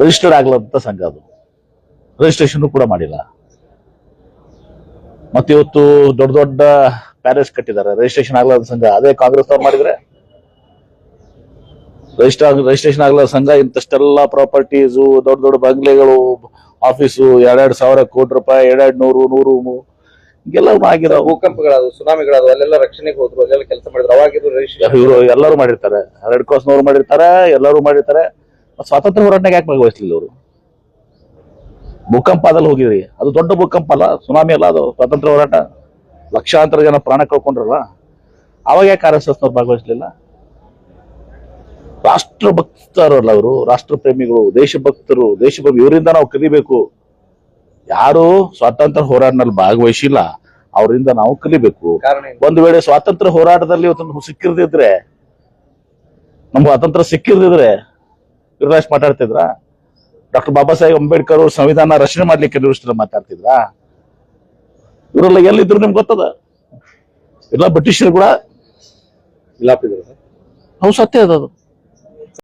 Registered ಆಗ್ಲಂತ ಸಂಘ ಅದು. Registration ಕೂಡ ಮಾಡಿಲ್ಲ. ಮತ್ತೆ ಇವತ್ತು ದೊಡ್ಡ ದೊಡ್ಡ ಪ್ಯಾರೇಸ್ ಕಟ್ಟಿದ್ದಾರೆ. ರಿಜಿಸ್ಟ್ರೇಷನ್ ಆಗ್ಲಾರ್ದ ಸಂಘ. ಅದೇ ಕಾಂಗ್ರೆಸ್ ಅವ್ರು ಮಾಡಿದ್ರೆ? ರಿಜಿಸ್ಟರ್ ರಿಜಿಸ್ಟ್ರೇಷನ್ ಆಗ್ಲಾರ ಸಂಘ ಇಂತಷ್ಟೆಲ್ಲ ಪ್ರಾಪರ್ಟೀಸು ದೊಡ್ಡ ದೊಡ್ಡ ಬಂಗ್ಲೆಗಳು ಆಫೀಸು ಎರಡೆರಡು ಸಾವಿರ ಕೋಟಿ ರೂಪಾಯಿ ಎರಡೆರಡು ನೂರು ನೂರು ಹಿಂಗೆಲ್ಲ ಆಗಿದಾವು ಭೂಕಂಪಗಳಾದವು ಸುನಾಮಿಗಳಾದವು ಅಲ್ಲೆಲ್ಲ ರಕ್ಷಣೆಗೆ ಹೋದ್ರು ಅಲ್ಲೆಲ್ಲ ಕೆಲಸ ಮಾಡಿದ್ರು. ಅವಾಗಿದ್ರು ಇವರು ಎಲ್ಲರೂ ಮಾಡಿರ್ತಾರೆ. ರೆಡ್ ಕ್ರಾಸ್ನವರು ಮಾಡಿರ್ತಾರೆ ಎಲ್ಲರೂ ಮಾಡಿರ್ತಾರೆ. ಸ್ವಾತಂತ್ರ್ಯ ಹೋರಾಟಕ್ಕೆ ಯಾಕೆ ಭಾಗವಹಿಸ್ಲಿಲ್ಲ ಅವರು ಭೂಕಂಪದಲ್ಲಿ ಹೋಗಿದ್ರಿ. ಅದು ದೊಡ್ಡ ಭೂಕಂಪ ಅಲ್ಲ ಸುನಾಮಿ ಅಲ್ಲ ಅದು ಸ್ವಾತಂತ್ರ್ಯ ಹೋರಾಟ. ಲಕ್ಷಾಂತರ ಜನ ಪ್ರಾಣ ಕಳ್ಕೊಂಡ್ರಲ್ಲ ಅವಾಗ ಯಾಕೆ ಆರ್ ಎಸ್ ಎಸ್ ನವ್ರು ಭಾಗವಹಿಸ್ಲಿಲ್ಲ? ರಾಷ್ಟ್ರ ಭಕ್ತರಲ್ಲ ಅವರು ರಾಷ್ಟ್ರ ಪ್ರೇಮಿಗಳು ದೇಶಭಕ್ತರು ದೇಶಭಕ್ತಿ ಇವರಿಂದ ನಾವು ಕಲಿಬೇಕು. ಯಾರು ಸ್ವಾತಂತ್ರ್ಯ ಹೋರಾಟದಲ್ಲಿ ಭಾಗವಹಿಸಿಲ್ಲ ಅವರಿಂದ ನಾವು ಕಲಿಬೇಕು. ಒಂದು ವೇಳೆ ಸ್ವಾತಂತ್ರ್ಯ ಹೋರಾಟದಲ್ಲಿ ಇವತ್ತು ಸಿಕ್ಕಿರದಿದ್ರೆ ನಮ್ಗೆ ಸ್ವಾತಂತ್ರ್ಯ ಸಿಕ್ಕಿರ್ದಿದ್ರೆ ಯುವರಾಜ್ ಮಾತಾಡ್ತಿದ್ರ? ಡಾಕ್ಟರ್ ಬಾಬಾ ಸಾಹೇಬ್ ಅಂಬೇಡ್ಕರ್ ಅವರು ಸಂವಿಧಾನ ರಚನೆ ಮಾಡ್ಲಿಕ್ಕೆ ನಿರ್ವಹಿಸಿದ್ರೆ ಮಾತಾಡ್ತಿದ್ರ? ಇವರೆಲ್ಲ ಎಲ್ಲಿದ್ರು ನಿಮ್ಗೆ ಗೊತ್ತದ? ಎಲ್ಲ ಬ್ರಿಟಿಷರು ಕೂಡ? ಹೌ ಅವು ಸತ್ಯ ಅದು.